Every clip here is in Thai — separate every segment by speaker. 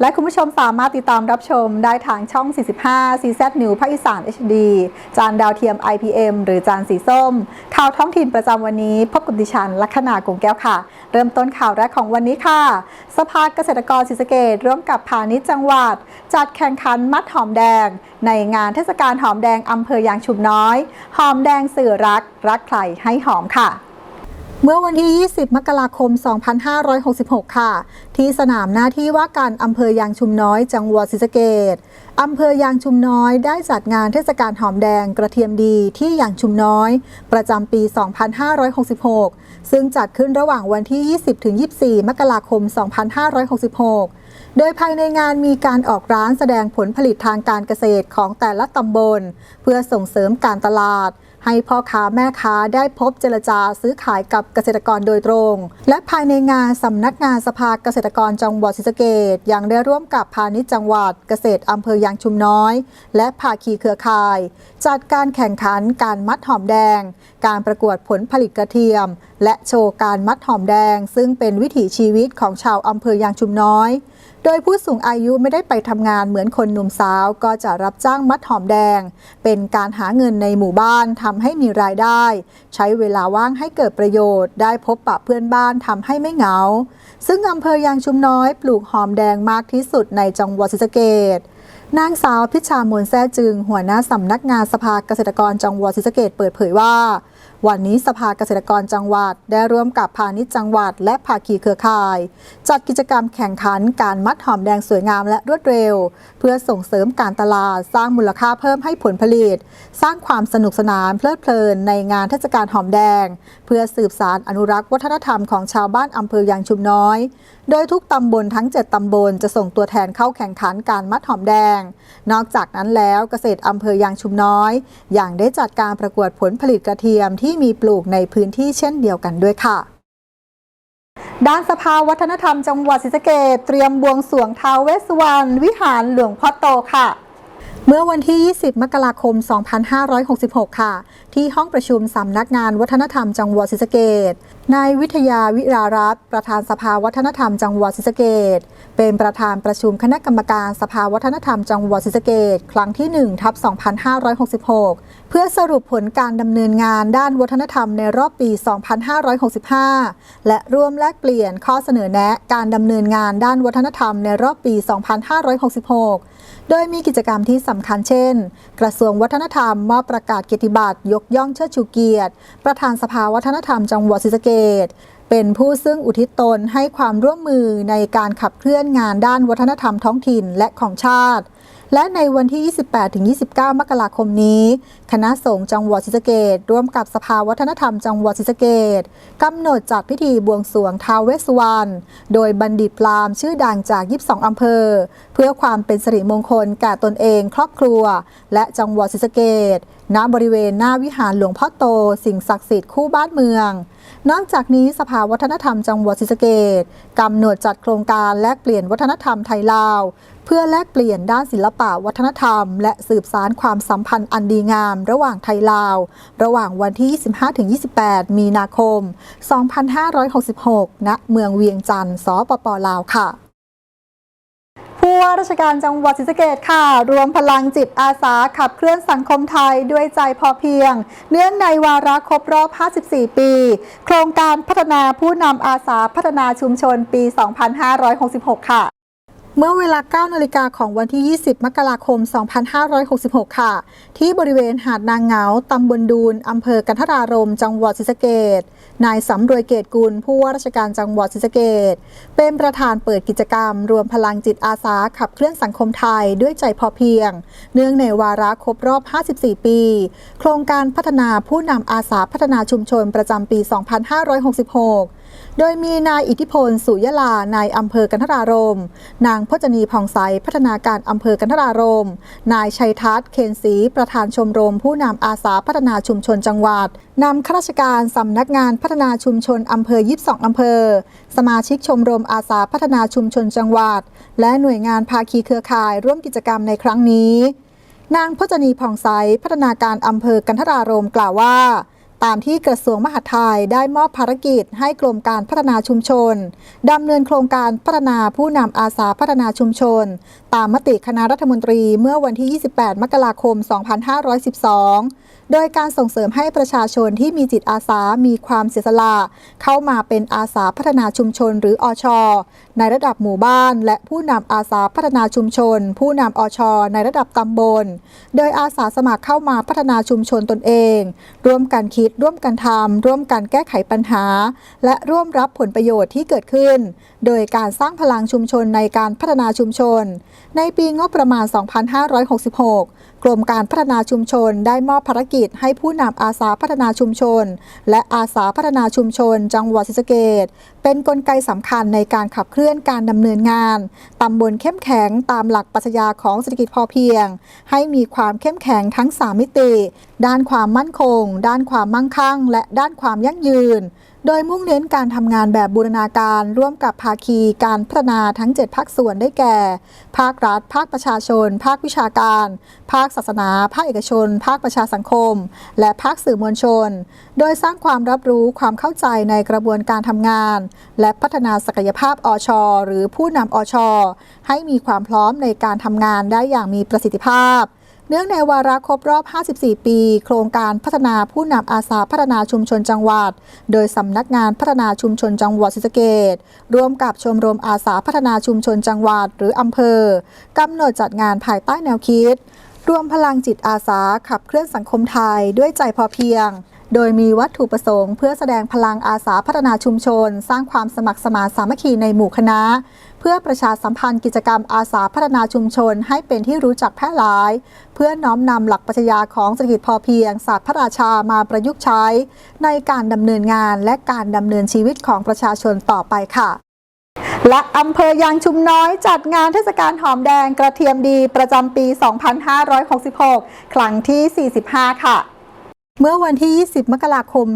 Speaker 1: และคุณผู้ชมสามารถติดตามรับชมได้ทางช่อง 45 CZ New ภาคอีสาน HD จานดาวเทียม IPM หรือจานสีส้ม ข่าวท้องถิ่นประจำวันนี้ พบกับดิฉันลัคนากงแก้วค่ะ เริ่มต้นข่าวแรกของวันนี้ค่ะ สภาเกษตรกรศรีสะเกดร่วมกับพาณิชย์จังหวัด จัดแข่งขันมัดหอมแดง ในงานเทศกาลหอมแดงอำเภอยางชุมน้อย หอมแดงสื่อรัก รักใครให้หอมค่ะ เมื่อวันที่ 20 มกราคม 2566 ค่ะ ที่สนามหน้าที่ว่าการอำเภอยางชุมน้อย จังหวัดศรีสะเกดอำเภอยางชุมน้อยได้จัดงานเทศกาลหอมแดงกระเทียมดีที่ยางชุมน้อย ประจำปี 2566 ซึ่งจัดขึ้นระหว่างวันที่ 20-24 มกราคม 2566โดยภายในงานมีการออกร้านแสดงผลผลิตทางการเกษตรของแต่ละตำบล เพื่อส่งเสริมการตลาด ให้พ่อค้าแม่ค้าได้พบเจรจาซื้อขายกับเกษตรกรโดยตรง และภายในงานสำนักงานสภาเกษตรกรจังหวัดศรีสะเกดยังได้ร่วมกับพาณิชย์จังหวัดเกษตรอำเภอยางชุมน้อย และภาคีเครือข่าย จัดการแข่งขันการมัดหอมแดง การประกวดผลผลิตกระเทียม และโชว์การมัดหอมแดง ซึ่งเป็นวิถีชีวิตของชาวอำเภอยางชุมน้อย โดยผู้สูงอายุไม่ได้ไปทำงานเหมือนคนหนุ่มสาว ก็จะรับจ้างมัดหอมแดง เป็นการหาเงินในหมู่บ้านทำให้มีรายได้ ใช้เวลาว่างให้เกิดประโยชน์ ได้พบปะเพื่อนบ้านทำให้ไม่เหงา ซึ่งอำเภอยางชุมน้อยปลูกหอมแดงมากที่สุดในจังหวัดศรีสะเกษนางสาวพิชามนแซ่จึง หัวหน้าสำนักงานสภาเกษตรกรจังหวัดศรีสะเกษเปิดเผยว่า วันนี้สภาเกษตรกรจังหวัด ได้ร่วมกับพาณิชย์จังหวัด และภาคีเครือข่าย จัดกิจกรรมแข่งขันการมัดหอมแดงสวยงามและรวดเร็ว เพื่อส่งเสริมการตลาดสร้างมูลค่าเพิ่มให้ผลผลิต สร้างความสนุกสนานเพลิดเพลินในงานเทศกาลหอมแดง เพื่อสืบสารอนุรักษ์วัฒนธรรมของชาวบ้านอำเภอยางชุมน้อยโดยทุกตำบลทั้ง 7 ตำบลจะส่งตัวแทนเข้าแข่งขันการมัดหอมแดง นอกจากนั้นแล้วเกษตรอำเภอยางชุมน้อย อย่างได้จัดการประกวดผลผลิตกระเทียมที่มีปลูกในพื้นที่เช่นเดียวกันด้วยค่ะด้านสภาวัฒนธรรมจังหวัดศรีสะเกษเตรียมบวงสรวงท้าวเวสสุวรรณวิหารหลวงพ่อโตค่ะ เมื่อวันที่ 20 มกราคม 2566 ค่ะ ที่ห้องประชุมสำนักงานวัฒนธรรมจังหวัดศรีสะเกษนายวิทยาวิรารัตน์ประธานสภาวัฒนธรรมจังหวัดศรีสะเกษเป็นประธานประชุมคณะกรรมการสภาวัฒนธรรมจังหวัดศรีสะเกษครั้งที่ 1 ทับ 2566 เพื่อสรุปผลการดำเนินงานด้านวัฒนธรรมในรอบปี 2565 และร่วมแลกเปลี่ยนข้อเสนอแนะการดำเนินงานด้านวัฒนธรรมในรอบปี 2566 โดยมีกิจกรรมที่สำคัญเช่น กระทรวงวัฒนธรรมมอบประกาศเกียรติบัตรยกย่องเชิดชูเกียรติ ประธานสภาวัฒนธรรมจังหวัดศรีสะเกดเป็นผู้ซึ่งอุทิศตนให้ความร่วมมือในการขับเคลื่อนงานด้านวัฒนธรรมท้องถิ่นและของชาติ และในวันที่ 28-29 มกราคมนี้ คณะสงฆ์จังหวัดศรีสะเกษร่วมกับสภาวัฒนธรรมจังหวัดศรีสะเกษกำหนดจัดพิธีบวงสรวงท้าวเวสสุวรรณโดยบัณฑิตพรามชื่อดังจาก 22 อำเภอ เพื่อความเป็นสิริมงคลแก่ตนเอง ครอบครัว และจังหวัดศรีสะเกษณบริเวณหน้าวิหารหลวงพ่อโต สิ่งศักดิ์สิทธิ์คู่บ้านเมือง นอกจากนี้สภาวัฒนธรรมจังหวัดศรีสะเกษกำหนดจัดโครงการแลกเปลี่ยนวัฒนธรรมไทยลาว เพื่อแลกเปลี่ยนด้านศิลปะวัฒนธรรม และสืบสารความสัมพันธ์อันดีงาม ระหว่างไทยลาว ระหว่างวันที่ 25-28 มีนาคม 2566 ณ เมืองเวียงจันทร์ สปปลาวค่ะผู้ว่าราชการจังหวัดศรีสะเกษค่ะ รวมพลังจิตอาสาขับเคลื่อนสังคมไทยด้วยใจพอเพียง เนื่องในวาระครบรอบ 54 ปี โครงการพัฒนาผู้นำอาสาพัฒนาชุมชนปี 2566 ค่ะ เมื่อเวลา 9 นาฬิกาของวันที่ 20 มกราคม 2566 ค่ะ ที่บริเวณหาดนางเงา ตำบลดูน อำเภอกันทรารม จังหวัดศรีสะเกษนายสำรวยเกตกุล ผู้ว่าราชการจังหวัดศรีสะเกษเป็นประธานเปิดกิจกรรม รวมพลังจิตอาสาขับเคลื่อนสังคมไทยด้วยใจพอเพียง เนื่องในวาระครบรอบ 54 ปี โครงการพัฒนาผู้นำอาสาพัฒนาชุมชนประจำปี 2566 โดยมีนายอิทธิพล สุยลา นายอำเภอกันทรารม นางพจนีผ่องใส พัฒนาการอำเภอกันทรารม นายชัยทัศน์ เคนศรี ประธานชมรม ผู้นำอาสาพัฒนาชุมชนจังหวัด นำข้าราชการสำนักงานพัฒนาชุมชนอำเภอ 22 อำเภอ สมาชิกชมรมอาสาพัฒนาชุมชนจังหวัด และหน่วยงานภาคีเครือข่ายร่วมกิจกรรมในครั้งนี้ นางพจนีผ่องใส พัฒนาการอำเภอกันทรารมกล่าวว่า ตามที่กระทรวงมหาดไทยได้มอบภารกิจให้กรมการพัฒนาชุมชนดำเนินโครงการพัฒนาผู้นำอาสาพัฒนาชุมชน ตามมติคณะรัฐมนตรีเมื่อวันที่ 28 มกราคม 2512 โดยการส่งเสริมให้ประชาชนที่มีจิตอาสามีความเสียสละเข้ามาเป็นอาสาพัฒนาชุมชนหรืออชในระดับหมู่บ้าน และผู้นำอาสาพัฒนาชุมชน ผู้นำอชในระดับตำบล โดยอาสาสมัครเข้ามาพัฒนาชุมชนตนเอง ร่วมกันคิดร่วมกันทำร่วมกันแก้ไขปัญหา และร่วมรับผลประโยชน์ที่เกิดขึ้น โดยการสร้างพลังชุมชนในการพัฒนาชุมชน ในปีงบประมาณ 2566 กรมการพัฒนาชุมชนได้มอบภารกิจให้ผู้นำอาสาพัฒนาชุมชน และอาสาพัฒนาชุมชน จังหวัดศรีสะเกษเป็นนกลไกสำคัญในการขับเคลื่อนการดำเนินงานตำบลเข้มแข็งตามหลักปรัชญาของเศรษฐกิจพอเพียง ให้มีความเข้มแข็งทั้ง 3 มิติ ด้านความมั่นคง ด้านความมั่งคั่ง และด้านความยั่งยืน โดยมุ่งเน้นการทำงานแบบบูรณาการร่วมกับภาคีการพัฒนาทั้ง 7 ภาคส่วนได้แก่ ภาครัฐ ภาคประชาชน ภาควิชาการ ภาคศาสนา ภาคเอกชน ภาคประชาสังคม และภาคสื่อมวลชน โดยสร้างความรับรู้ความเข้าใจในกระบวนการทำงาน และพัฒนาศักยภาพอชหรือผู้นำอชให้มีความพร้อมในการทำงานได้อย่างมีประสิทธิภาพ เนื่องในวาระครบรอบ 54 ปี โครงการพัฒนาผู้นำอาสาพัฒนาชุมชนจังหวัด โดยสำนักงานพัฒนาชุมชนจังหวัดศรีสะเกษร่วมกับชมรมอาสาพัฒนาชุมชนจังหวัด หรืออำเภอกำหนดจัดงานภายใต้แนวคิด รวมพลังจิตอาสาขับเคลื่อนสังคมไทยด้วยใจพอเพียงโดยมีวัตถุประสงค์เพื่อแสดงพลังอาสาพัฒนาชุมชน สร้างความสมัครสมานสามัคคีในหมู่คณะ เพื่อประชาสัมพันธ์กิจกรรมอาสาพัฒนาชุมชน ให้เป็นที่รู้จักแพร่หลาย เพื่อน้อมนำหลักปรัชญาของเศรษฐกิจพอเพียงศาสตร์พระราชามาประยุกต์ใช้ ในการดำเนินงานและการดำเนินชีวิตของประชาชนต่อไปค่ะและอำเภอยางชุมน้อยจัดงานเทศกาลหอมแดงกระเทียมดีประจำปี 2566 ครั้งที่ 45 ค่ะ เมื่อวันที่ 20 มกราคม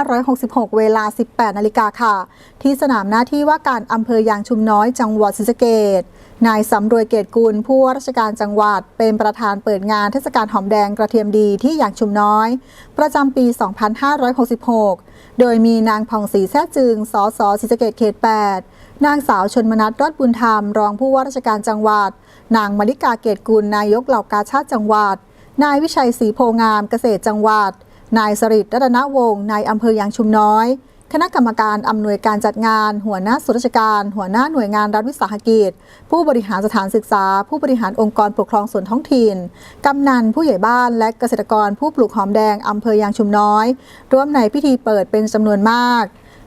Speaker 1: 2566 เวลา 18 นาฬิกาค่ะ ที่สนามหน้าที่ว่าการอำเภอยางชุมน้อย จังหวัดศรีสะเกษนายสำรวยเกตกุลผู้ว่าราชการจังหวัด เป็นประธานเปิดงานเทศกาลหอมแดงกระเทียมดีที่ยางชุมน้อย ประจำปี 2566 โดยมีนางผ่องศรีแท้จึง สสศรีสะเกษเขต 8 นางสาวชนมนัทรอดบุญธรรม รองผู้ว่าราชการจังหวัด นางมริกาเกตกุลนายกเหล่ากาชาติจังหวัด นายวิชัยศรีโพงามเกษตรจังหวัด นายสริตรัตนวงศ์นายอำเภอยางชุมน้อย คณะกรรมการอำนวยการจัดงาน หัวหน้าส่วนราชการ หัวหน้าหน่วยงานรัฐวิสาหกิจ ผู้บริหารสถานศึกษา ผู้บริหารองค์กรปกครองส่วนท้องถิ่น กำนันผู้ใหญ่บ้านและเกษตรกรผู้ปลูกหอมแดงอำเภอยางชุมน้อย ร่วมในพิธีเปิดเป็นจำนวนมาก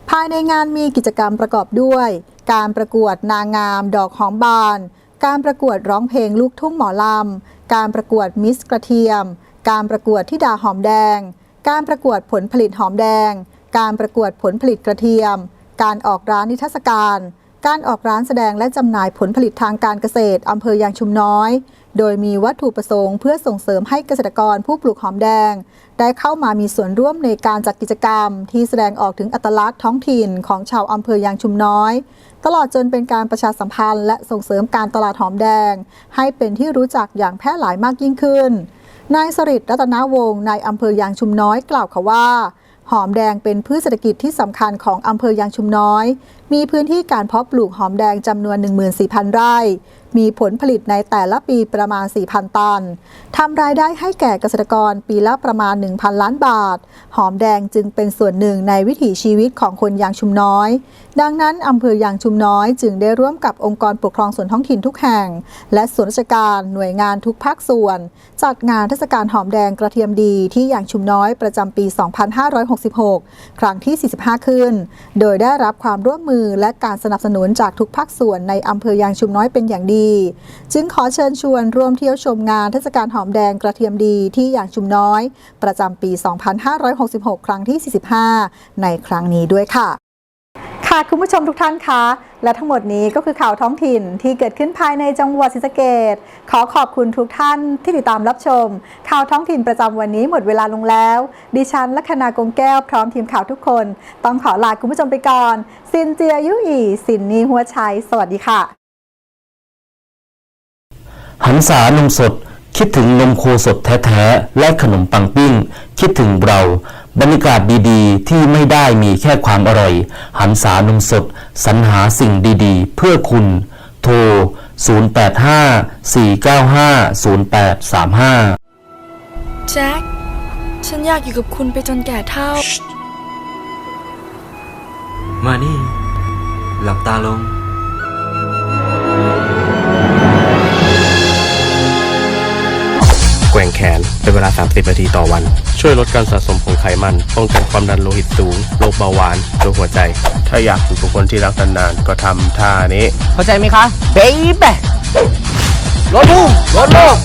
Speaker 1: ภายในงานมีกิจกรรมประกอบด้วย การประกวดนางงาม ดอกหอมบาน การประกวดร้องเพลงลูกทุ่งหมอลำ การประกวดมิสกระเทียม การประกวดที่ดาหอมแดง การประกวดผลผลิตหอมแดง การประกวดผลผลิตกระเทียม การออกร้านนิทรรศการ การออกร้านแสดงและจำหน่ายผลผลิตทางการเกษตรอำเภอยางชุมน้อย โดยมีวัตถุประสงค์เพื่อส่งเสริมให้เกษตรกรผู้ปลูกหอมแดง ได้เข้ามามีส่วนร่วมในการจัดกิจกรรม ที่แสดงออกถึงอัตลักษณ์ท้องถิ่นของชาวอำเภอยางชุมน้อย ตลอดจนเป็นการประชาสัมพันธ์ และส่งเสริมการตลาดหอมแดง ให้เป็นที่รู้จักอย่างแพร่หลายมากยิ่งขึ้นนายสริตรัตนวงศ์นายอำเภอยางชุมน้อยกล่าวค่ะว่า หอมแดงเป็นพืชเศรษฐกิจที่สำคัญของอำเภอยางชุมน้อย มีพื้นที่การเพาะปลูกหอมแดงจำนวน 14,000 ไร่ มีผลผลิตในแต่ละปีประมาณ 4,000 ตันทำรายได้ให้แก่เกษตรกรปีละประมาณ 1,000 ล้านบาท หอมแดงจึงเป็นส่วนหนึ่งในวิถีชีวิตของคนยางชุมน้อย ดังนั้นอำเภอยางชุมน้อย จึงได้ร่วมกับองค์กรปกครองส่วนท้องถิ่นทุกแห่ง และส่วนราชการหน่วยงานทุกภาคส่วน จัดงานเทศกาลหอมแดงกระเทียมดีที่ยางชุมน้อยประจำปี 2566 ครั้งที่ 45 ขึ้น โดยได้รับความร่วมมือและการสนับสนุนจากทุกภาคส่วนในอำเภอยางชุมน้อยเป็นอย่างดีจึงขอเชิญชวนร่วมเที่ยวชมงานเทศกาลหอมแดงกระเทียมดีที่อย่างชุมน้อย ประจำปี 2566 ครั้งที่ 45 ในครั้งนี้ด้วยค่ะค่ะคุณผู้ชมทุกท่านคะ และทั้งหมดนี้ก็คือข่าวท้องถิ่นที่เกิดขึ้นภายในจังหวัดศรีสะเกดขอขอบคุณทุกท่านที่ติดตามรับชม ข่าวท้องถิ่นประจำวันนี้หมดเวลาลงแล้ว ดิฉันลัคนากงแก้วพร้อมทีมข่าวทุกคน ต้องขอลาคุณผู้ชมไปก่อนซินเจียยุอีสินนีหัวชัยสวัสดีค่ะ
Speaker 2: หันษานมสด คิดถึงนมโคสดแท้ๆ และขนมปังปิ้ง คิดถึงเรา บรรยากาศดีๆ ที่ไม่ได้มีแค่ความอร่อย หันษานมสด สรรหาสิ่งดีๆ เพื่อคุณ โทร 0854950835
Speaker 3: แจ็ค ฉันอยากอยู่กับคุณไปจนแก่เท่า
Speaker 4: มานี่ หลับตาลง
Speaker 5: ว่งแขนเป็นเวลา 30 นาทีต่อวัน ช่วยลดการสะสมของไขมันป้องกันความดันโลหิตสูงโรคเบาหวานโรคหัวใจ ถ้าอยากอยู่กับคนที่รักนานๆก็ทำท่านี้
Speaker 6: เข้าใจไหมคะเบบี้รถพุ่งรถลง